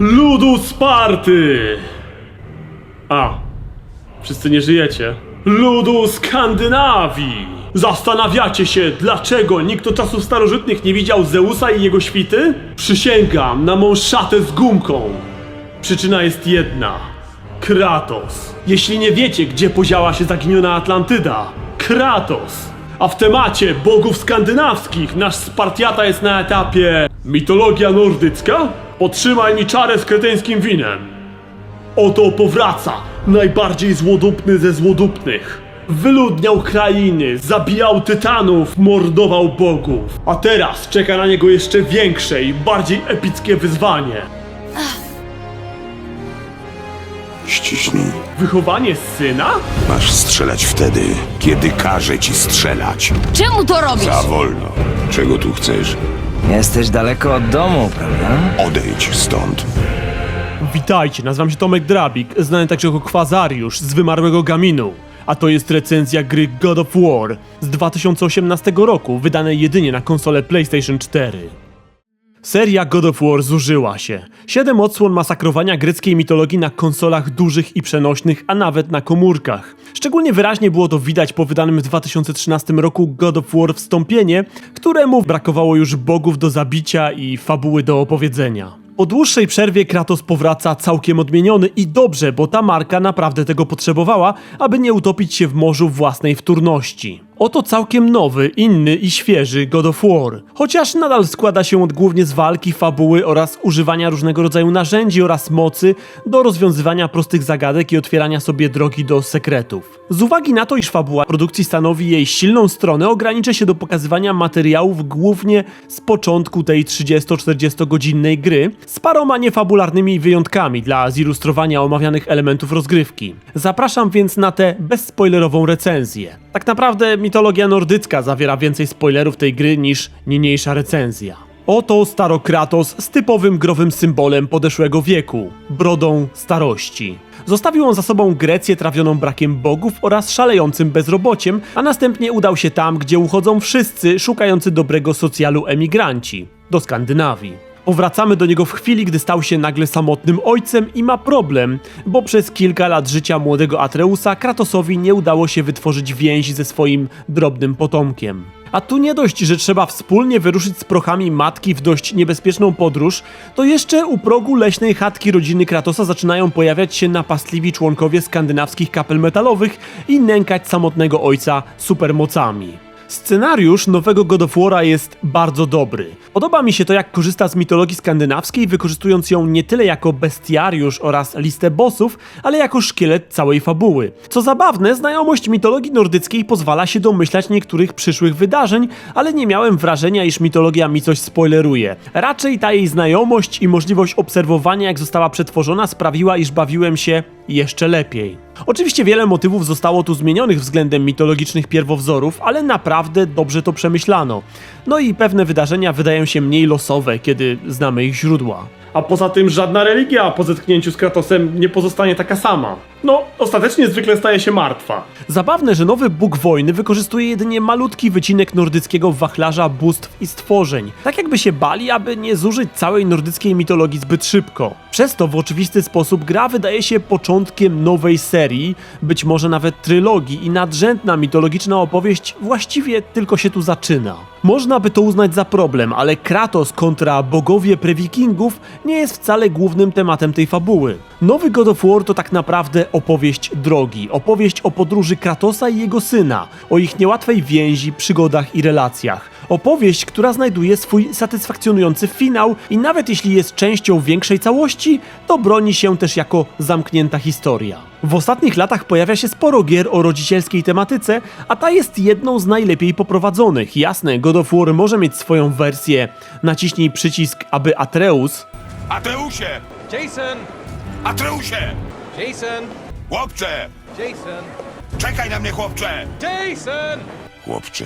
Ludu Sparty! A, wszyscy nie żyjecie. Ludu Skandynawii! Zastanawiacie się, dlaczego nikt od czasów starożytnych nie widział Zeusa i jego świty? Przysięgam na mą szatę z gumką. Przyczyna jest jedna. Kratos. Jeśli nie wiecie, gdzie podziała się zaginiona Atlantyda, Kratos. A w temacie bogów skandynawskich nasz Spartiata jest na etapie mitologia nordycka? Potrzymaj mi czarę z kretyńskim winem. Oto powraca najbardziej złodupny ze złodupnych. Wyludniał krainy, zabijał tytanów, mordował bogów. A teraz czeka na niego jeszcze większe i bardziej epickie wyzwanie. Ściśnij. Wychowanie syna? Masz strzelać wtedy, kiedy każe ci strzelać. Czemu to robisz? Za wolno. Czego tu chcesz? Jesteś daleko od domu, prawda? Odejdź stąd. Witajcie, nazywam się Tomek Drabik, znany także jako Kwazariusz z wymarłego Gaminu. A to jest recenzja gry God of War z 2018 roku, wydanej jedynie na konsolę PlayStation 4. Seria God of War zużyła się. Siedem odsłon masakrowania greckiej mitologii na konsolach dużych i przenośnych, a nawet na komórkach. Szczególnie wyraźnie było to widać po wydanym w 2013 roku God of War Wstąpienie, któremu brakowało już bogów do zabicia i fabuły do opowiedzenia. Po dłuższej przerwie Kratos powraca całkiem odmieniony i dobrze, bo ta marka naprawdę tego potrzebowała, aby nie utopić się w morzu własnej wtórności. Oto całkiem nowy, inny i świeży God of War. Chociaż nadal składa się on głównie z walki, fabuły oraz używania różnego rodzaju narzędzi oraz mocy do rozwiązywania prostych zagadek i otwierania sobie drogi do sekretów. Z uwagi na to, iż fabuła produkcji stanowi jej silną stronę, ograniczę się do pokazywania materiałów głównie z początku tej 30-40 godzinnej gry, z paroma niefabularnymi wyjątkami dla zilustrowania omawianych elementów rozgrywki. Zapraszam więc na tę bezspoilerową recenzję. Tak naprawdę mitologia nordycka zawiera więcej spoilerów tej gry niż niniejsza recenzja. Oto Starokratos z typowym growym symbolem podeszłego wieku brodą starości. Zostawił on za sobą Grecję trawioną brakiem bogów oraz szalejącym bezrobociem, a następnie udał się tam, gdzie uchodzą wszyscy szukający dobrego socjalu emigranci do Skandynawii. Powracamy do niego w chwili, gdy stał się nagle samotnym ojcem i ma problem, bo przez kilka lat życia młodego Atreusa Kratosowi nie udało się wytworzyć więzi ze swoim drobnym potomkiem. A tu nie dość, że trzeba wspólnie wyruszyć z prochami matki w dość niebezpieczną podróż, to jeszcze u progu leśnej chatki rodziny Kratosa zaczynają pojawiać się napastliwi członkowie skandynawskich kapel metalowych i nękać samotnego ojca supermocami. Scenariusz nowego God of War'a jest bardzo dobry. Podoba mi się to, jak korzysta z mitologii skandynawskiej, wykorzystując ją nie tyle jako bestiariusz oraz listę bossów, ale jako szkielet całej fabuły. Co zabawne, znajomość mitologii nordyckiej pozwala się domyślać niektórych przyszłych wydarzeń, ale nie miałem wrażenia, iż mitologia mi coś spoileruje. Raczej ta jej znajomość i możliwość obserwowania, jak została przetworzona, sprawiła, iż bawiłem się jeszcze lepiej. Oczywiście wiele motywów zostało tu zmienionych względem mitologicznych pierwowzorów, ale naprawdę dobrze to przemyślano. No i pewne wydarzenia wydają się mniej losowe, kiedy znamy ich źródła. A poza tym żadna religia po zetknięciu z Kratosem nie pozostanie taka sama. No, ostatecznie zwykle staje się martwa. Zabawne, że nowy Bóg wojny wykorzystuje jedynie malutki wycinek nordyckiego wachlarza bóstw i stworzeń. Tak jakby się bali, aby nie zużyć całej nordyckiej mitologii zbyt szybko. Przez to w oczywisty sposób gra wydaje się początkiem nowej serii, być może nawet trylogii i nadrzędna mitologiczna opowieść właściwie tylko się tu zaczyna. Można by to uznać za problem, ale Kratos kontra bogowie prewikingów nie jest wcale głównym tematem tej fabuły. Nowy God of War to tak naprawdę opowieść drogi, opowieść o podróży Kratosa i jego syna, o ich niełatwej więzi, przygodach i relacjach. Opowieść, która znajduje swój satysfakcjonujący finał i nawet jeśli jest częścią większej całości, to broni się też jako zamknięta historia. W ostatnich latach pojawia się sporo gier o rodzicielskiej tematyce, a ta jest jedną z najlepiej poprowadzonych. Jasne, God of War może mieć swoją wersję. Naciśnij przycisk, aby Atreus Atreusie! Jason! Atreusie! Jason! Chłopcze! Jason! Czekaj na mnie, chłopcze! Jason! Chłopcze.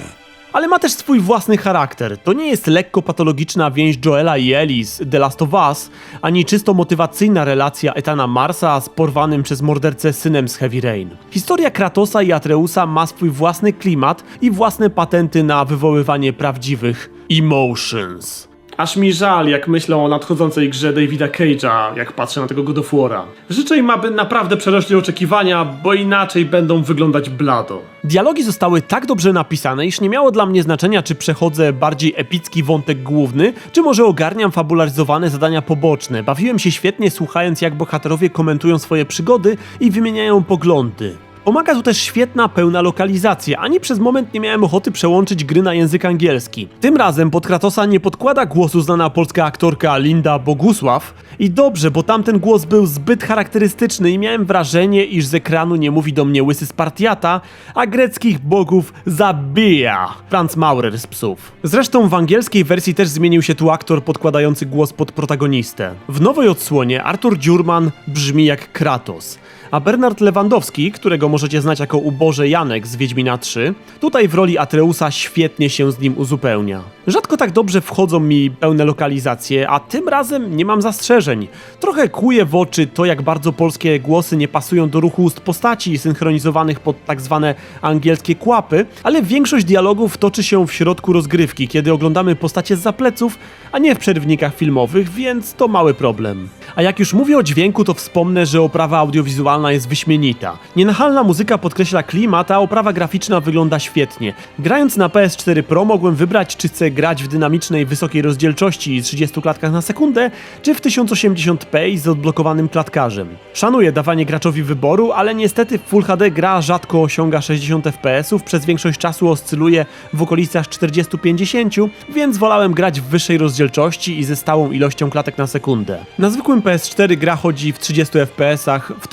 ale ma też swój własny charakter. To nie jest lekko patologiczna więź Joela i Ellie z The Last of Us, ani czysto motywacyjna relacja Etana Marsa z porwanym przez mordercę synem z Heavy Rain. Historia Kratosa i Atreusa ma swój własny klimat i własne patenty na wywoływanie prawdziwych emotions. Aż mi żal, jak myślę o nadchodzącej grze Davida Cage'a, jak patrzę na tego God of War'a. Życzę im, aby naprawdę przerośli oczekiwania, bo inaczej będą wyglądać blado. Dialogi zostały tak dobrze napisane, iż nie miało dla mnie znaczenia, czy przechodzę bardziej epicki wątek główny, czy może ogarniam fabularyzowane zadania poboczne. Bawiłem się świetnie słuchając, jak bohaterowie komentują swoje przygody i wymieniają poglądy. Pomaga tu też świetna, pełna lokalizacja. Ani przez moment nie miałem ochoty przełączyć gry na język angielski. Tym razem pod Kratosa nie podkłada głosu znana polska aktorka Linda Bogusław. I dobrze, bo tamten głos był zbyt charakterystyczny i miałem wrażenie, iż z ekranu nie mówi do mnie łysy Spartiata, a greckich bogów zabija Franz Maurer z psów. Zresztą w angielskiej wersji też zmienił się tu aktor podkładający głos pod protagonistę. W nowej odsłonie Artur Dziurman brzmi jak Kratos a Bernard Lewandowski, którego możecie znać jako uboże Janek z Wiedźmina 3, tutaj w roli Atreusa świetnie się z nim uzupełnia. Rzadko tak dobrze wchodzą mi pełne lokalizacje, a tym razem nie mam zastrzeżeń. Trochę kuje w oczy to, jak bardzo polskie głosy nie pasują do ruchu ust postaci synchronizowanych pod tak zwane angielskie kłapy, ale większość dialogów toczy się w środku rozgrywki, kiedy oglądamy postacie z pleców, a nie w przerwnikach filmowych, więc to mały problem. A jak już mówię o dźwięku, to wspomnę, że oprawa audiowizualna jest wyśmienita. Nienachalna muzyka podkreśla klimat, a oprawa graficzna wygląda świetnie. Grając na PS4 Pro mogłem wybrać, czy chcę grać w dynamicznej, wysokiej rozdzielczości i 30 klatkach na sekundę, czy w 1080p i z odblokowanym klatkarzem. Szanuję dawanie graczowi wyboru, ale niestety w Full HD gra rzadko osiąga 60 fps, przez większość czasu oscyluje w okolicach 40-50, więc wolałem grać w wyższej rozdzielczości i ze stałą ilością klatek na sekundę. Na zwykłym PS4 gra chodzi w 30 fps w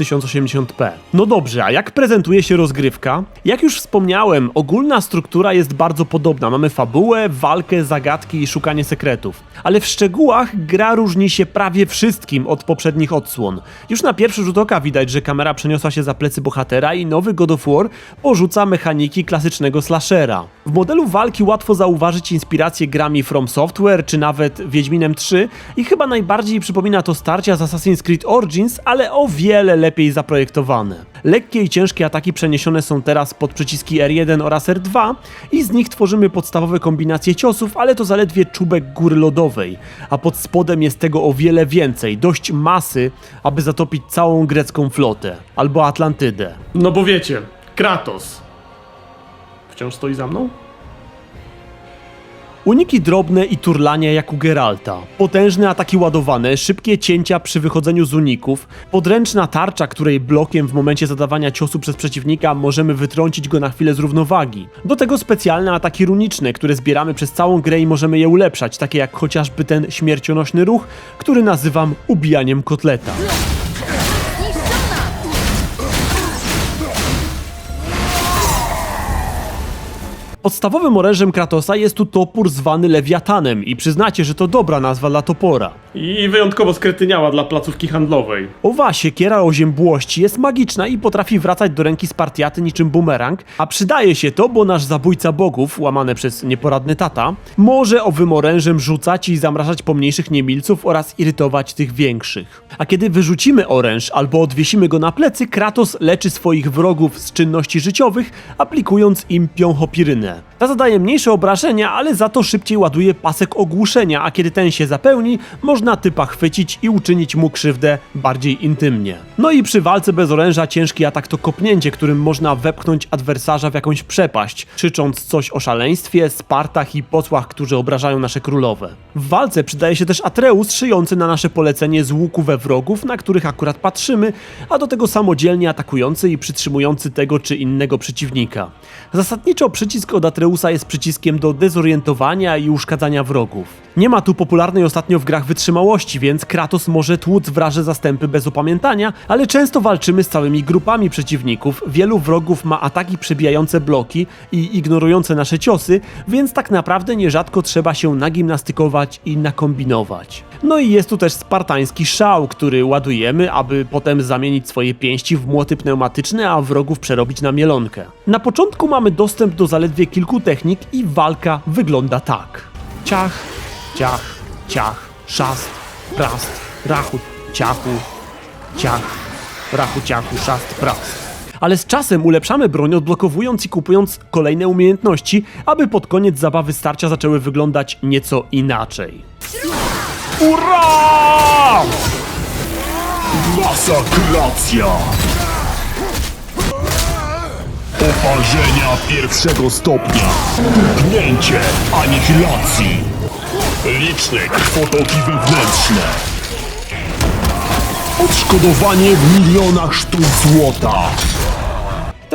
1080p. No dobrze, a jak prezentuje się rozgrywka? Jak już wspomniałem, ogólna struktura jest bardzo podobna. Mamy fabułę, walkę, zagadki i szukanie sekretów. Ale w szczegółach gra różni się prawie wszystkim od poprzednich odsłon. Już na pierwszy rzut oka widać, że kamera przeniosła się za plecy bohatera i nowy God of War porzuca mechaniki klasycznego slashera. W modelu walki łatwo zauważyć inspirację grami From Software czy nawet Wiedźminem 3 i chyba najbardziej przypomina to starcia z Assassin's Creed Origins, ale o wiele lepiej zaprojektowane. Lekkie i ciężkie ataki przeniesione są teraz pod przyciski R1 oraz R2 i z nich tworzymy podstawowe kombinacje ciosów, ale to zaledwie czubek góry lodowej, a pod spodem jest tego o wiele więcej, dość masy, aby zatopić całą grecką flotę, albo Atlantydę. No bo wiecie, Kratos. Wciąż stoi za mną? Uniki drobne i turlania jak u Geralta. Potężne ataki ładowane, szybkie cięcia przy wychodzeniu z uników, podręczna tarcza, której blokiem w momencie zadawania ciosu przez przeciwnika możemy wytrącić go na chwilę z równowagi. Do tego specjalne ataki runiczne, które zbieramy przez całą grę i możemy je ulepszać, takie jak chociażby ten śmiercionośny ruch, który nazywam ubijaniem kotleta. Podstawowym orężem Kratosa jest tu topór zwany Lewiatanem i przyznacie, że to dobra nazwa dla topora. I wyjątkowo skretyniała dla placówki handlowej. Owa siekiera o ziębłości jest magiczna i potrafi wracać do ręki Spartiaty niczym bumerang, a przydaje się to, bo nasz zabójca bogów, łamany przez nieporadny tata, może owym orężem rzucać i zamrażać pomniejszych niemilców oraz irytować tych większych. A kiedy wyrzucimy oręż albo odwiesimy go na plecy, Kratos leczy swoich wrogów z czynności życiowych, aplikując im China Ta zadaje mniejsze obrażenia, ale za to szybciej ładuje pasek ogłuszenia, a kiedy ten się zapełni, można typa chwycić i uczynić mu krzywdę bardziej intymnie. No i przy walce bez oręża ciężki atak to kopnięcie, którym można wepchnąć adwersarza w jakąś przepaść, krzycząc coś o szaleństwie, spartach i posłach, którzy obrażają nasze królowe. W walce przydaje się też Atreus szyjący na nasze polecenie z łuku we wrogów, na których akurat patrzymy, a do tego samodzielnie atakujący i przytrzymujący tego czy innego przeciwnika. Zasadniczo przycisk od Atreusa jest przyciskiem do dezorientowania i uszkadzania wrogów. Nie ma tu popularnej ostatnio w grach wytrzymałości, więc Kratos może tłuc wraże zastępy bez opamiętania, ale często walczymy z całymi grupami przeciwników, wielu wrogów ma ataki przebijające bloki i ignorujące nasze ciosy, więc tak naprawdę nierzadko trzeba się nagimnastykować i nakombinować. No i jest tu też spartański szał, który ładujemy, aby potem zamienić swoje pięści w młoty pneumatyczne, a wrogów przerobić na mielonkę. Na początku mamy dostęp do zaledwie kilku technik i walka wygląda tak. Ciach, ciach, ciach, szast, prast, rachut, ciachu, ciach, rachu, ciachu, szast, prast. Ale z czasem ulepszamy broń, odblokowując i kupując kolejne umiejętności, aby pod koniec zabawy starcia zaczęły wyglądać nieco inaczej. Ura! Masakracja! Oparzenia pierwszego stopnia. Pchnięcie anihilacji. Liczne krwotoki wewnętrzne. Odszkodowanie w milionach sztuk złota.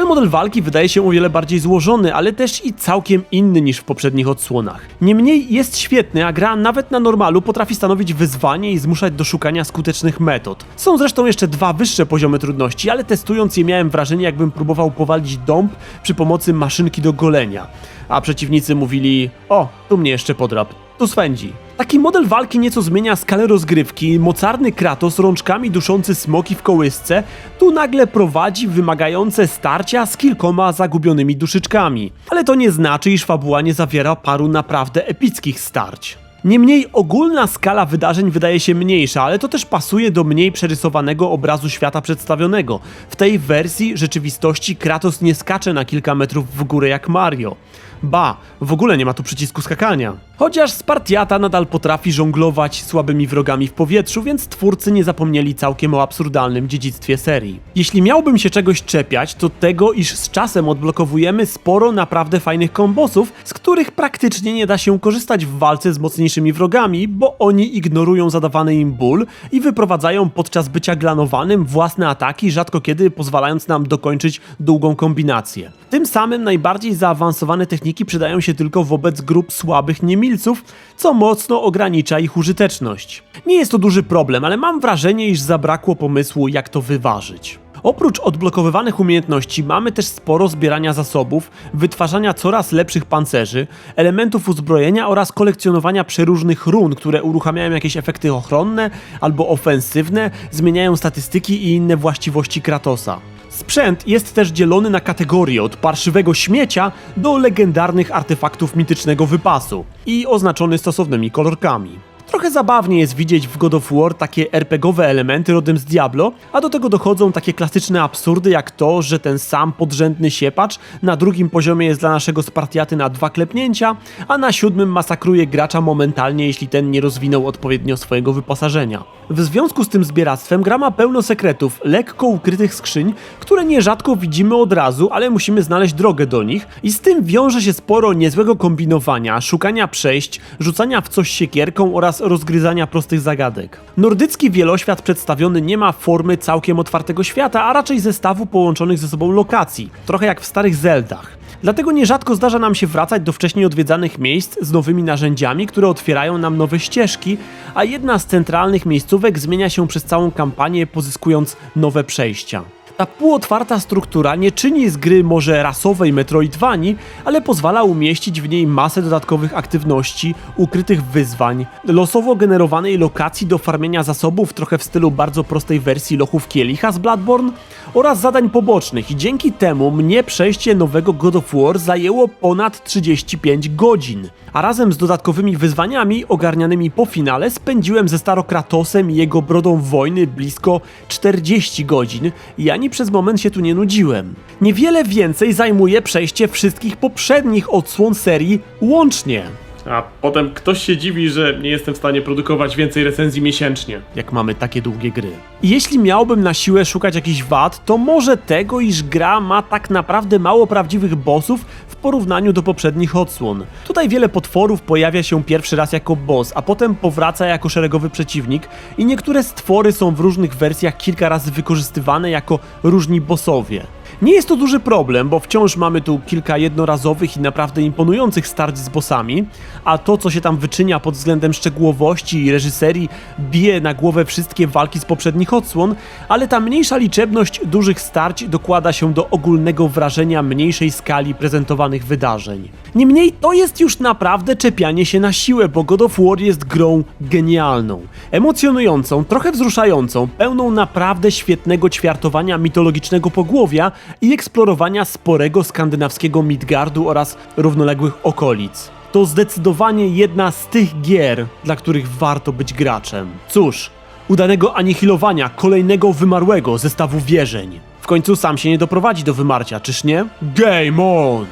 Ten model walki wydaje się o wiele bardziej złożony, ale też i całkiem inny niż w poprzednich odsłonach. Niemniej jest świetny, a gra nawet na normalu potrafi stanowić wyzwanie i zmuszać do szukania skutecznych metod. Są zresztą jeszcze dwa wyższe poziomy trudności, ale testując je miałem wrażenie jakbym próbował powalić dąb przy pomocy maszynki do golenia. A przeciwnicy mówili, o, tu mnie jeszcze podrap, tu swędzi. Taki model walki nieco zmienia skalę rozgrywki. Mocarny Kratos rączkami duszący smoki w kołysce tu nagle prowadzi wymagające starcia z kilkoma zagubionymi duszyczkami. Ale to nie znaczy, iż fabuła nie zawiera paru naprawdę epickich starć. Niemniej ogólna skala wydarzeń wydaje się mniejsza, ale to też pasuje do mniej przerysowanego obrazu świata przedstawionego. W tej wersji rzeczywistości Kratos nie skacze na kilka metrów w górę jak Mario. Ba, w ogóle nie ma tu przycisku skakania. Chociaż Spartiata nadal potrafi żonglować słabymi wrogami w powietrzu, więc twórcy nie zapomnieli całkiem o absurdalnym dziedzictwie serii. Jeśli miałbym się czegoś czepiać, to tego, iż z czasem odblokowujemy sporo naprawdę fajnych kombosów, z których praktycznie nie da się korzystać w walce z mocniejszymi wrogami, bo oni ignorują zadawany im ból i wyprowadzają podczas bycia glanowanym własne ataki, rzadko kiedy pozwalając nam dokończyć długą kombinację. Tym samym najbardziej zaawansowane techniki przydają się tylko wobec grup słabych niemilców, co mocno ogranicza ich użyteczność. Nie jest to duży problem, ale mam wrażenie, iż zabrakło pomysłu, jak to wyważyć. Oprócz odblokowywanych umiejętności mamy też sporo zbierania zasobów, wytwarzania coraz lepszych pancerzy, elementów uzbrojenia oraz kolekcjonowania przeróżnych run, które uruchamiają jakieś efekty ochronne albo ofensywne, zmieniają statystyki i inne właściwości Kratosa. Sprzęt jest też dzielony na kategorie od parszywego śmiecia do legendarnych artefaktów mitycznego wypasu i oznaczony stosownymi kolorkami. Trochę zabawnie jest widzieć w God of War takie RPGowe elementy rodem z Diablo, a do tego dochodzą takie klasyczne absurdy jak to, że ten sam podrzędny siepacz na drugim poziomie jest dla naszego Spartiaty na dwa klepnięcia, a na siódmym masakruje gracza momentalnie, jeśli ten nie rozwinął odpowiednio swojego wyposażenia. W związku z tym zbieractwem gra ma pełno sekretów, lekko ukrytych skrzyń, które nierzadko widzimy od razu, ale musimy znaleźć drogę do nich i z tym wiąże się sporo niezłego kombinowania, szukania przejść, rzucania w coś siekierką oraz rozgryzania prostych zagadek. Nordycki wieloświat przedstawiony nie ma formy całkiem otwartego świata, a raczej zestawu połączonych ze sobą lokacji, trochę jak w starych Zeldach. Dlatego nierzadko zdarza nam się wracać do wcześniej odwiedzanych miejsc z nowymi narzędziami, które otwierają nam nowe ścieżki, a jedna z centralnych miejscówek zmienia się przez całą kampanię, pozyskując nowe przejścia. Ta półotwarta struktura nie czyni z gry może rasowej Metroidvanii, ale pozwala umieścić w niej masę dodatkowych aktywności, ukrytych wyzwań, losowo generowanej lokacji do farmienia zasobów trochę w stylu bardzo prostej wersji lochów Kielicha z Bloodborne oraz zadań pobocznych i dzięki temu mnie przejście nowego God of War zajęło ponad 35 godzin. A razem z dodatkowymi wyzwaniami ogarnianymi po finale spędziłem ze Starokratosem i jego brodą wojny blisko 40 godzin i ani przez moment się tu nie nudziłem. Niewiele więcej zajmuje przejście wszystkich poprzednich odsłon serii łącznie. A potem ktoś się dziwi, że nie jestem w stanie produkować więcej recenzji miesięcznie. jak mamy takie długie gry. Jeśli miałbym na siłę szukać jakichś wad, to może tego, iż gra ma tak naprawdę mało prawdziwych bossów w porównaniu do poprzednich odsłon. Tutaj wiele potworów pojawia się pierwszy raz jako boss, a potem powraca jako szeregowy przeciwnik i niektóre stwory są w różnych wersjach kilka razy wykorzystywane jako różni bossowie. Nie jest to duży problem, bo wciąż mamy tu kilka jednorazowych i naprawdę imponujących starć z bossami, a to, co się tam wyczynia pod względem szczegółowości i reżyserii, bije na głowę wszystkie walki z poprzednich odsłon, ale ta mniejsza liczebność dużych starć dokłada się do ogólnego wrażenia mniejszej skali prezentowanych wydarzeń. Niemniej to jest już naprawdę czepianie się na siłę, bo God of War jest grą genialną, emocjonującą, trochę wzruszającą, pełną naprawdę świetnego ćwiartowania mitologicznego pogłowia i eksplorowania sporego skandynawskiego Midgardu oraz równoległych okolic. To zdecydowanie jedna z tych gier, dla których warto być graczem. Cóż, udanego anihilowania kolejnego wymarłego zestawu wierzeń. W końcu sam się nie doprowadzi do wymarcia, czyż nie? Game on!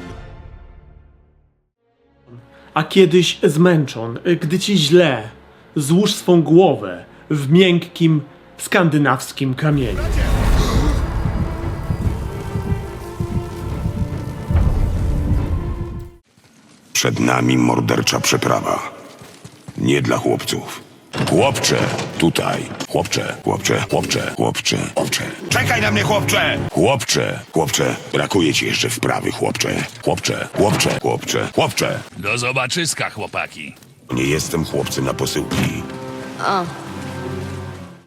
A kiedyś zmęczon, gdy ci źle, Złóż swą głowę w miękkim, skandynawskim kamieniu. Przed nami mordercza przeprawa. Nie dla chłopców. Chłopcze, tutaj. Chłopcze, chłopcze, chłopcze, chłopcze, chłopcze. Czekaj na mnie, chłopcze! Chłopcze, chłopcze. Brakuje ci jeszcze wprawy, chłopcze. Chłopcze, chłopcze, chłopcze, chłopcze. Do zobaczyska, chłopaki. Nie jestem chłopcem na posyłki. O,